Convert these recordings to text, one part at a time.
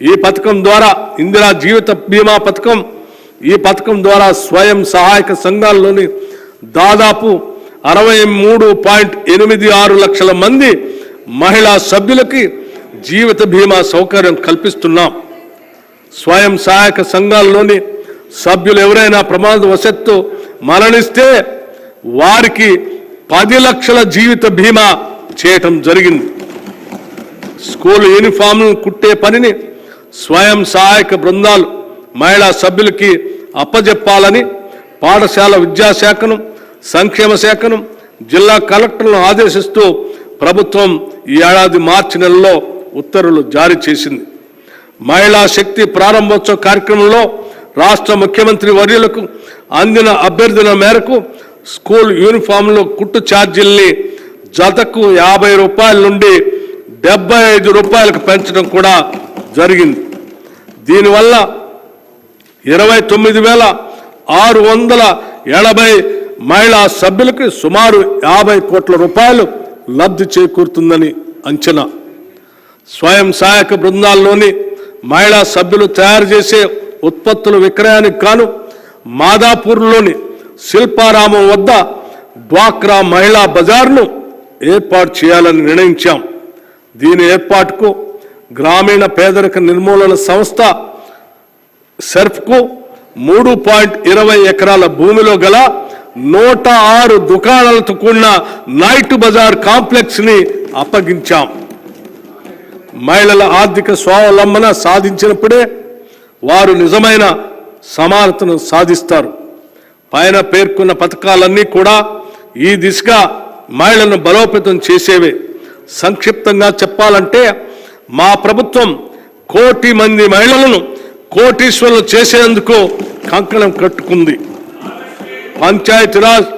ఈ పథకం ద్వారా ఇందిరా జీవిత బీమా పథకం ఈ పథకం ద్వారా స్వయం సహాయక సంఘాల్లోని దాదాపు అరవై మూడు పాయింట్ ఎనిమిది ఆరు లక్షల మంది మహిళా సభ్యులకి జీవిత బీమా సౌకర్యం కల్పిస్తున్నాం. స్వయం సహాయక సంఘాల్లోని సభ్యులు ఎవరైనా ప్రమాదవశత్తు మరణిస్తే వారికి పది లక్షల జీవిత బీమా చేయటం జరిగింది. స్కూల్ యూనిఫామ్ను కుట్టే పనిని స్వయం సహాయక బృందాలు మహిళా సభ్యులకి అప్పజెప్పాలని పాఠశాల విద్యాశాఖను సంక్షేమ శాఖను జిల్లా కలెక్టర్లను ఆదేశిస్తూ ప్రభుత్వం ఈ ఏడాది మార్చి నెలలో ఉత్తర్వులు జారీ చేసింది. మహిళా శక్తి ప్రారంభోత్సవ కార్యక్రమంలో రాష్ట్ర ముఖ్యమంత్రి వర్యులకు అందిన అభ్యర్థన మేరకు స్కూల్ యూనిఫామ్లో కుట్టు ఛార్జీల్ని జతకు యాభై రూపాయల నుండి డెబ్బై ఐదు రూపాయలకు పెంచడం కూడా జరిగింది. దీనివల్ల ఇరవై తొమ్మిది వేల ఆరు వందల ఎనభై మహిళా సభ్యులకి సుమారు యాభై కోట్ల రూపాయలు లబ్ధి చేకూరుతుందని అంచనా. స్వయం సహాయక బృందాల్లోని మహిళా సభ్యులు తయారు చేసే ఉత్పత్తుల విక్రయానికి గాను మాదాపూర్లోని శిల్పారామం వద్ద డ్వాక్రా మహిళా బజార్ను ఏర్పాటు చేయాలని నిర్ణయించాం. దీని ఏర్పాటుకు గ్రామీణ పేదరిక నిర్మూలన సంస్థ సెర్ఫ్కు మూడు పాయింట్ ఇరవై ఎకరాల భూమిలో గల నూట ఆరు దుకాణాలతో కూడిన నైట్ బజార్ కాంప్లెక్స్ని అప్పగించాం. మహిళల ఆర్థిక స్వావలంబన సాధించినప్పుడే వారు నిజమైన సమానతను సాధిస్తారు. పైన పేర్కొన్న పథకాలన్నీ కూడా ఈ దిశగా మహిళలను బలోపేతం చేసేవే. సంక్షిప్తంగా చెప్పాలంటే మా ప్రభుత్వం కోటి మంది మహిళలను కోటీశ్వరులు చేసేందుకు కంకణం కట్టుకుంది. పంచాయతీరాజ్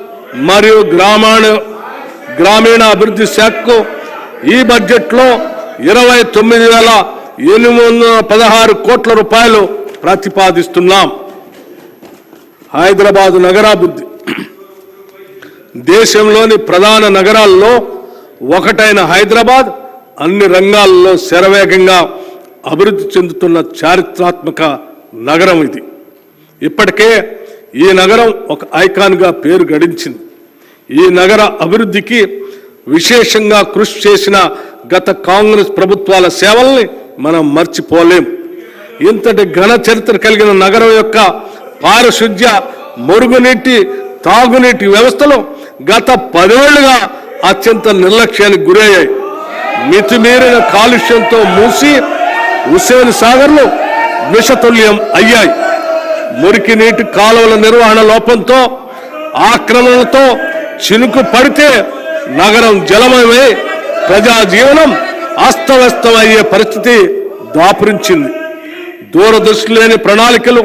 మరియు గ్రామాణ గ్రామీణ అభివృద్ధి శాఖకు ఈ బడ్జెట్లో ఇరవై తొమ్మిది వేల ఎనిమిది వందల పదహారు కోట్ల రూపాయలు ప్రతిపాదిస్తున్నాం. హైదరాబాద్ నగరాభివృద్ధి. దేశంలోని ప్రధాన నగరాల్లో ఒకటైన హైదరాబాద్ అన్ని రంగాల్లో శరవేగంగా అభివృద్ధి చెందుతున్న చారిత్రాత్మక నగరం ఇది. ఇప్పటికే ఈ నగరం ఒక ఐకాన్గా పేరు గడించింది. ఈ నగర అభివృద్ధికి విశేషంగా కృషి చేసిన గత కాంగ్రెస్ ప్రభుత్వాల సేవల్ని మనం మర్చిపోలేం. ఇంతటి ఘన చరిత్ర కలిగిన నగరం యొక్క పారిశుద్ధ్య మురుగునీటి తాగునీటి వ్యవస్థలు గత పదేళ్ళుగా అత్యంత నిర్లక్ష్యానికి గురయ్యాయి. మితిమీరిన కాలుష్యంతో మూసి హుసేన్ సాగర్లు విషతుల్యం అయ్యాయి. మురికి నీటి కాలువల నిర్వహణ లోపంతో ఆక్రమణలతో చినుకు పడితే నగరం జలమయమై ప్రజా జీవనం అస్తవ్యస్తమయ్యే పరిస్థితి దాపురించింది. దూరదృష్టి లేని ప్రణాళికలు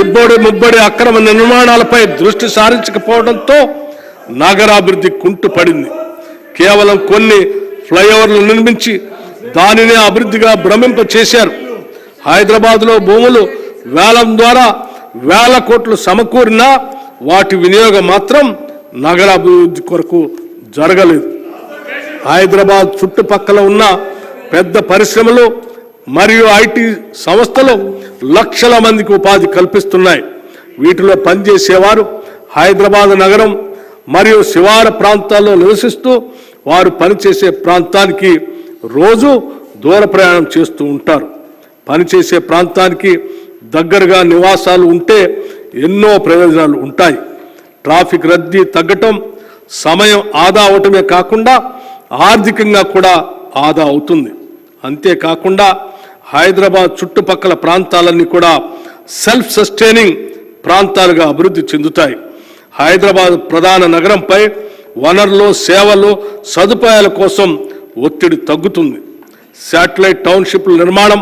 ఇబ్బడి ముబ్బడి అక్రమ నిర్మాణాలపై దృష్టి సారించకపోవడంతో నగరాభివృద్ధి కుంటుపడింది. కేవలం కొన్ని ఫ్లైఓవర్లు నిర్మించి దానినే అభివృద్ధిగా భ్రమింప చేశారు. హైదరాబాద్లో భూములు వేలం ద్వారా వేల కోట్లు సమకూరినా వాటి వినియోగం మాత్రం నగరాభివృద్ధి కొరకు జరగలేదు. హైదరాబాద్ చుట్టుపక్కల ఉన్న పెద్ద పరిశ్రమలు మరియు ఐటీ సంస్థలు లక్షల మందికి ఉపాధి కల్పిస్తున్నాయి. వీటిలో పనిచేసేవారు హైదరాబాద్ నగరం మరియు శివార ప్రాంతాల్లో నివసిస్తూ వారు పనిచేసే ప్రాంతానికి రోజు దూర ప్రయాణం చేస్తూ ఉంటారు. పనిచేసే ప్రాంతానికి దగ్గరగా నివాసాలు ఉంటే ఎన్నో ప్రయోజనాలు ఉంటాయి. ట్రాఫిక్ రద్దీ తగ్గటం సమయం ఆదా అవటమే కాకుండా ఆర్థికంగా కూడా ఆదా అవుతుంది. అంతేకాకుండా హైదరాబాద్ చుట్టుపక్కల ప్రాంతాలన్నీ కూడా సెల్ఫ్ సస్టైనింగ్ ప్రాంతాలుగా అభివృద్ధి చెందుతాయి. హైదరాబాద్ ప్రధాన నగరంపై వనరులు సేవలు సదుపాయాల కోసం ఒత్తిడి తగ్గుతుంది. శాటిలైట్ టౌన్షిప్ల నిర్మాణం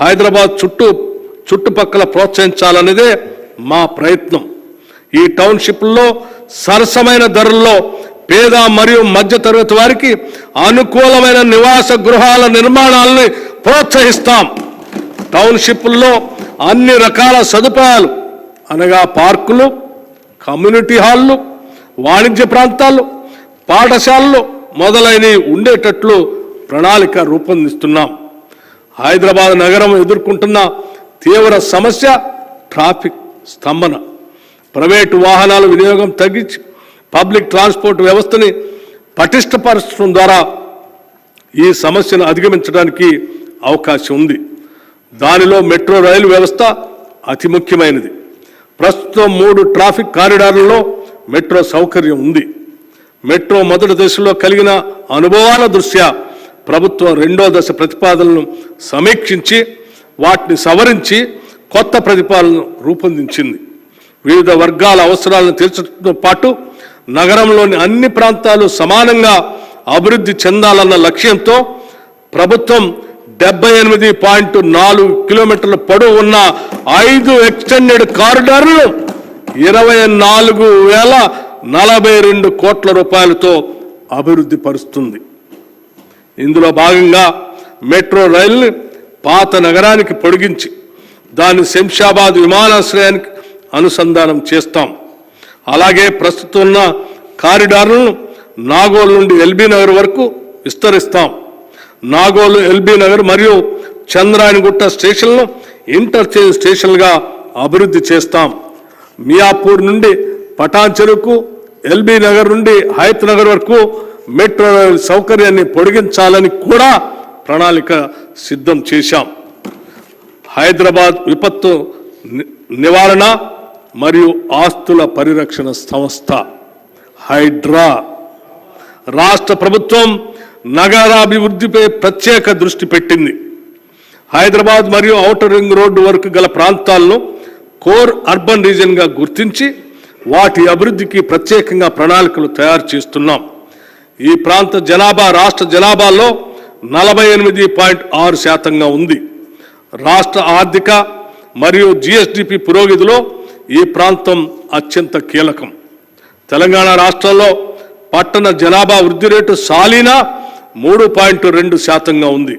హైదరాబాద్ చుట్టూ చుట్టుపక్కల ప్రోత్సహించాలనేదే మా ప్రయత్నం. ఈ టౌన్షిప్లో సరసమైన ధరల్లో పేద మరియు మధ్యతరగతి వారికి అనుకూలమైన నివాస గృహాల నిర్మాణాలని ప్రోత్సహిస్తాం. టౌన్షిప్ల్లో అన్ని రకాల సదుపాయాలు అనగా పార్కులు కమ్యూనిటీ హాళ్ళు వాణిజ్య ప్రాంతాలు పాఠశాలలు మొదలైనవి ఉండేటట్లు ప్రణాళిక రూపొందిస్తున్నాం. హైదరాబాద్ నగరం ఎదుర్కొంటున్న తీవ్ర సమస్య ట్రాఫిక్ స్తంభన. ప్రైవేటు వాహనాల వినియోగం తగ్గించి పబ్లిక్ ట్రాన్స్పోర్ట్ వ్యవస్థని పటిష్టపరచడం ద్వారా ఈ సమస్యను అధిగమించడానికి అవకాశం ఉంది. దానిలో మెట్రో రైలు వ్యవస్థ అతి ముఖ్యమైనది. ప్రస్తుతం మూడు ట్రాఫిక్ కారిడార్లలో మెట్రో సౌకర్యం ఉంది. మెట్రో మొదటి దశలో కలిగిన అనుభవాల దృష్ట్యా ప్రభుత్వం రెండో దశ ప్రతిపాదనలను సమీక్షించి వాటిని సవరించి కొత్త ప్రతిపాదనను రూపొందించింది. వివిధ వర్గాల అవసరాలను తీర్చడంతో పాటు నగరంలోని అన్ని ప్రాంతాలు సమానంగా అభివృద్ధి చెందాలన్న లక్ష్యంతో ప్రభుత్వం డెబ్బై ఎనిమిది పాయింట్ నాలుగు కిలోమీటర్ల పొడవు ఉన్న ఐదు ఎక్స్టెండెడ్ కారిడార్లను ఇరవై నాలుగు వేల నలభై రెండు కోట్ల రూపాయలతో అభివృద్ధి పరుస్తుంది. ఇందులో భాగంగా మెట్రో రైల్ని పాత నగరానికి పొడిగించి దాన్ని శంషాబాద్ విమానాశ్రయానికి అనుసంధానం చేస్తాం. అలాగే ప్రస్తుతం ఉన్న కారిడార్లను నాగోల్ నుండి ఎల్బీ నగర్ వరకు విస్తరిస్తాం. నాగోల్ ఎల్బీ నగర్ మరియు చంద్రాయణగుట్ట స్టేషన్లను ఇంటర్చేంజ్ స్టేషన్లుగా అభివృద్ధి చేస్తాం. మియాపూర్ నుండి పటాన్ చెరువుకు ఎల్బీ నగర్ నుండి హయత్ నగర్ వరకు మెట్రో రైలు సౌకర్యాన్ని పొడిగించాలని కూడా ప్రణాళిక సిద్ధం చేశాం. హైదరాబాద్ విపత్తు ని- నివారణ మరియు ఆస్తుల పరిరక్షణ సంస్థ హైడ్రా. రాష్ట్ర ప్రభుత్వం నగరాభివృద్ధిపై ప్రత్యేక దృష్టి పెట్టింది. హైదరాబాద్ మరియు ఔటర్ రింగ్ రోడ్డు వరకు గల ప్రాంతాల్లో కోర్ అర్బన్ రీజన్గా గుర్తించి వాటి అభివృద్ధికి ప్రత్యేకంగా ప్రణాళికలు తయారు చేస్తున్నాం. ఈ ప్రాంత జనాభా రాష్ట్ర జనాభాలో నలభై ఎనిమిది పాయింట్ ఆరు శాతంగా ఉంది. రాష్ట్ర ఆర్థిక మరియు జిఎస్డిపి పురోగతిలో ఈ ప్రాంతం అత్యంత కీలకం. తెలంగాణ రాష్ట్రంలో పట్టణ జనాభా వృద్ధి రేటు సాలీనా మూడు పాయింట్ రెండు శాతంగా ఉంది.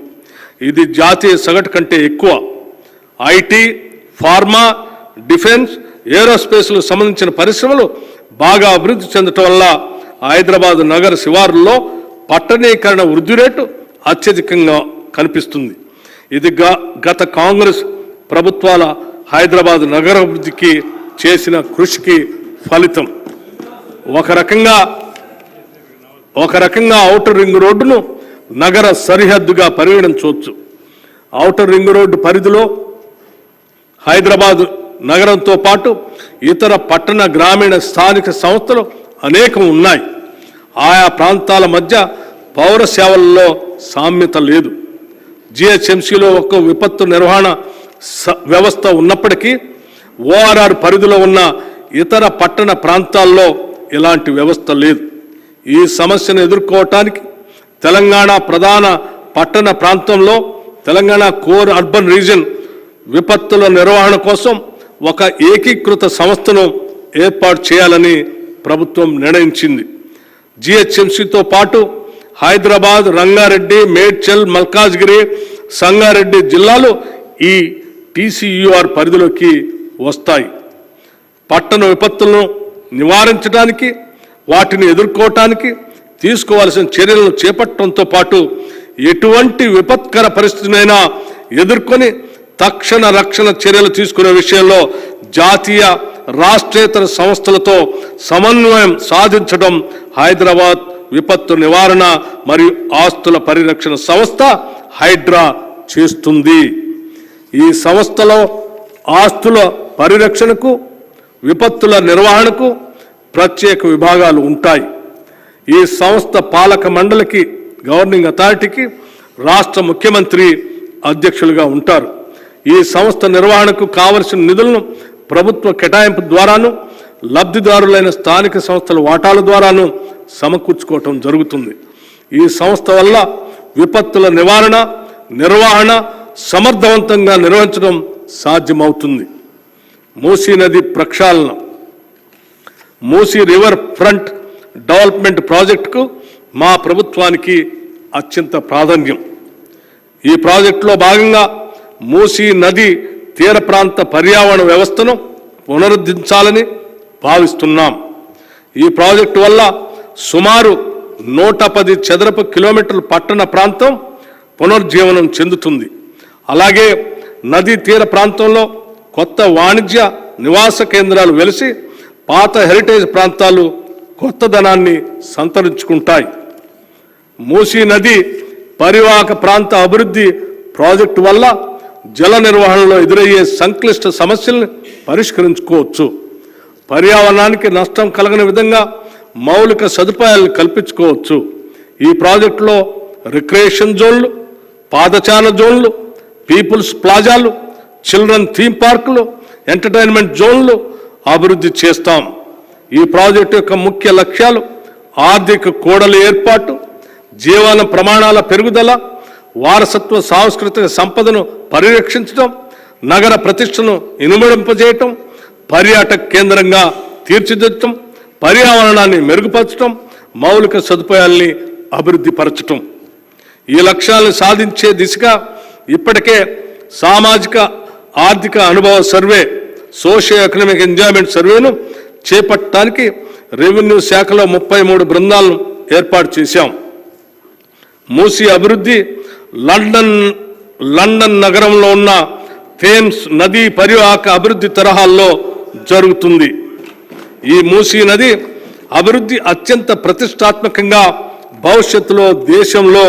ఇది జాతీయ సగటు కంటే ఎక్కువ. ఐటీ ఫార్మా డిఫెన్స్ ఏరోస్పేస్లకు సంబంధించిన పరిశ్రమలు బాగా అభివృద్ధి చెందటం వల్ల హైదరాబాద్ నగర శివారుల్లో పట్టణీకరణ వృద్ధి రేటు అత్యధికంగా కనిపిస్తుంది. ఇది గత కాంగ్రెస్ ప్రభుత్వాల హైదరాబాద్ నగరాభివృద్ధికి చేసిన కృషికి ఫలితం. ఒక రకంగా ఒక రకంగా ఔటర్ రింగ్ రోడ్డును నగర సరిహద్దుగా పరిగణించవచ్చు. ఔటర్ రింగ్ రోడ్డు పరిధిలో హైదరాబాద్ నగరంతో పాటు ఇతర పట్టణ గ్రామీణ స్థానిక సంస్థలు అనేకం ఉన్నాయి. ఆయా ప్రాంతాల మధ్య పౌర సేవల్లో సామ్యత లేదు. జిహెచ్ఎంసీలో ఒక విపత్తు నిర్వహణ వ్యవస్థ ఉన్నప్పటికీ ఓఆర్ఆర్ పరిధిలో ఉన్న ఇతర పట్టణ ప్రాంతాల్లో ఇలాంటి వ్యవస్థ లేదు. ఈ సమస్యను ఎదుర్కోవటానికి తెలంగాణ ప్రధాన పట్టణ ప్రాంతంలో తెలంగాణ కోర్ అర్బన్ రీజన్ విపత్తుల నిర్వహణ కోసం ఒక ఏకీకృత సంస్థను ఏర్పాటు చేయాలని ప్రభుత్వం నిర్ణయించింది. జిహెచ్ఎంసీతో పాటు హైదరాబాద్ రంగారెడ్డి మేడ్చల్ మల్కాజ్గిరి సంగారెడ్డి జిల్లాలు ఈ టీసీయూఆర్ పరిధిలోకి వస్తాయి. పట్టణ విపత్తులను నివారించడానికి వాటిని ఎదుర్కోవటానికి తీసుకోవాల్సిన చర్యలను చేపట్టడంతో పాటు ఎటువంటి విపత్కర పరిస్థితినైనా ఎదుర్కొని తక్షణ రక్షణ చర్యలు తీసుకునే విషయంలో జాతీయ రాష్ట్రేతర సంస్థలతో సమన్వయం సాధించడం హైదరాబాద్ విపత్తు నివారణ మరియు ఆస్తుల పరిరక్షణ సంస్థ హైడ్రా చేస్తుంది. ఈ సంస్థలో ఆస్తుల పరిరక్షణకు విపత్తుల నిర్వహణకు ప్రత్యేక విభాగాలు ఉంటాయి. ఈ సంస్థ పాలక మండలికి గవర్నింగ్ అథారిటీకి రాష్ట్ర ముఖ్యమంత్రి అధ్యక్షులుగా ఉంటారు. ఈ సంస్థ నిర్వహణకు కావలసిన నిధులను ప్రభుత్వ కేటాయింపు ద్వారాను లబ్ధిదారులైన స్థానిక సంస్థల వాటాల ద్వారాను సమకూర్చుకోవటం జరుగుతుంది. ఈ సంస్థ వల్ల విపత్తుల నివారణ నిర్వహణ సమర్థవంతంగా నిర్వహించడం సాధ్యమవుతుంది. మూసీ నది ప్రక్షాళన. మూసీ రివర్ ఫ్రంట్ డెవలప్మెంట్ ప్రాజెక్టుకు మా ప్రభుత్వానికి అత్యంత ప్రాధాన్యం. ఈ ప్రాజెక్టులో భాగంగా మూసీ నది తీర ప్రాంత పర్యావరణ వ్యవస్థను పునరుద్ధరించాలని భావిస్తున్నాం. ఈ ప్రాజెక్టు వల్ల సుమారు నూట పది చదరపు కిలోమీటర్ల పట్టణ ప్రాంతం పునర్జీవనం చెందుతుంది. అలాగే నదీ తీర ప్రాంతంలో కొత్త వాణిజ్య నివాస కేంద్రాలు వెలిసి పాత హెరిటేజ్ ప్రాంతాలు కొత్తదనాన్ని సంతరించుకుంటాయి. మూసీ నది పరివాహక ప్రాంత అభివృద్ధి ప్రాజెక్టు వల్ల జల నిర్వహణలో ఎదురయ్యే సంక్లిష్ట సమస్యల్ని పరిష్కరించుకోవచ్చు. పర్యావరణానికి నష్టం కలగని విధంగా మౌలిక సదుపాయాలను కల్పించుకోవచ్చు. ఈ ప్రాజెక్టులో రిక్రియేషన్ జోన్లు పాదచాన జోన్లు పీపుల్స్ ప్లాజాలు చిల్డ్రన్ థీమ్ పార్కులు ఎంటర్టైన్మెంట్ జోన్లు అభివృద్ధి చేస్తాం. ఈ ప్రాజెక్టు యొక్క ముఖ్య లక్ష్యాలు ఆర్థిక కూడలి ఏర్పాటు జీవన ప్రమాణాల పెరుగుదల వారసత్వ సాంస్కృతిక సంపదను పరిరక్షించడం నగర ప్రతిష్టను ఇనుమడింపజేయటం పర్యాటక కేంద్రంగా తీర్చిదిద్దటం పర్యావరణాన్ని మెరుగుపరచడం మౌలిక సదుపాయాల్ని అభివృద్ధి పరచటం ఈ లక్ష్యాలను సాధించే దిశగా ఇప్పటికే సామాజిక ఆర్థిక అనుభవ సర్వే సోషియో ఎకనామిక్ ఎంజాయ్మెంట్ సర్వేను చేపట్టడానికి రెవెన్యూ శాఖలో ముప్పై మూడు బృందాలను ఏర్పాటు చేశాం. మూసీ అభివృద్ధి లండన్ లండన్ నగరంలో ఉన్న థేమ్స్ నదీ పరివాహక అభివృద్ధి తరహాల్లో జరుగుతుంది. ఈ మూసీ నది అభివృద్ధి అత్యంత ప్రతిష్టాత్మకంగా భవిష్యత్తులో దేశంలో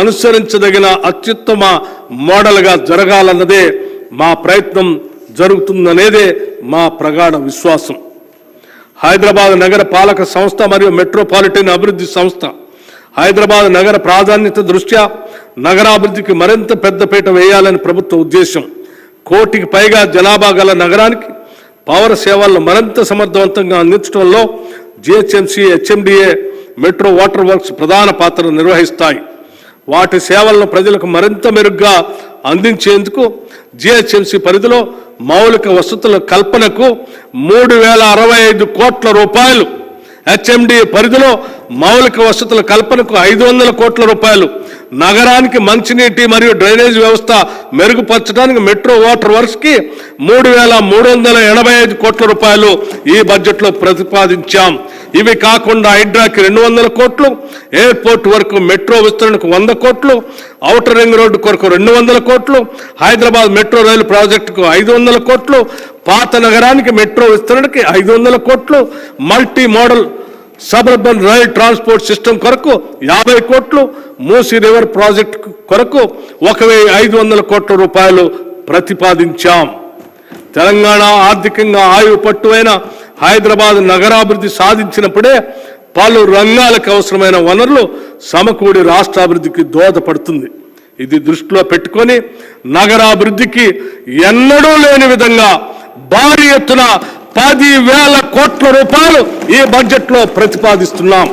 అనుసరించదగిన అత్యుత్తమ మోడల్గా జరగాలన్నదే మా ప్రయత్నం జరుగుతుందనేదే మా ప్రగాఢ విశ్వాసం. హైదరాబాద్ నగర పాలక సంస్థ మరియు మెట్రోపాలిటన్ అభివృద్ధి సంస్థ హైదరాబాద్ నగర ప్రాధాన్యత దృష్ట్యా నగరాభివృద్ధికి మరింత పెద్దపీట వేయాలని ప్రభుత్వ ఉద్దేశం. కోటికి పైగా జనాభా గల నగరానికి పౌర సేవలను మరింత సమర్థవంతంగా అందించడంలో GHMC HMDA metro water works ప్రధాన పాత్ర నిర్వహిస్తాయి. వాటి సేవలను ప్రజలకు మరింత మెరుగ్గా అందించేందుకు జిహెచ్ఎంసీ పరిధిలో మౌలిక వసతుల కల్పనకు మూడు వేల అరవై ఐదు కోట్ల రూపాయలు హెచ్ఎండి పరిధిలో మౌలిక వసతుల కల్పనకు ఐదు వందల కోట్ల రూపాయలు. నగరానికి మంచినీటి మరియు డ్రైనేజ్ వ్యవస్థ మెరుగుపరచడానికి మెట్రో వాటర్ వర్క్స్కి మూడు వేల మూడు వందల ఎనభై ఐదు కోట్ల రూపాయలు ఈ బడ్జెట్లో ప్రతిపాదించాం. ఇవి కాకుండా హైడ్రాకి రెండు వందల కోట్లు ఎయిర్పోర్ట్ వరకు మెట్రో విస్తరణకు వంద కోట్లు ఔటర్ రింగ్ రోడ్డు కొరకు రెండు వందల కోట్లు హైదరాబాద్ మెట్రో రైలు ప్రాజెక్టుకు ఐదు వందల కోట్లు పాత నగరానికి మెట్రో విస్తరణకి ఐదు వందల కోట్లు multi modal suburban rail transport system కొరకు యాభై కోట్లు మూసీ రివర్ ప్రాజెక్టు కొరకు ఒక వెయ్యి ఐదు వందల కోట్ల రూపాయలు ప్రతిపాదించాం. తెలంగాణ ఆర్థికంగా ఆయువు పట్టువైన హైదరాబాద్ నగరాభివృద్ధి సాధించినప్పుడే పలు రంగాలకు అవసరమైన వనరులు సమకూడి రాష్ట్రాభివృద్ధికి దోహదపడుతుంది. ఇది దృష్టిలో పెట్టుకొని నగరాభివృద్ధికి ఎన్నడూ లేని విధంగా భారీ ఎత్తున పది వేల కోట్ల రూపాయలు ఈ బడ్జెట్లో ప్రతిపాదిస్తున్నాం.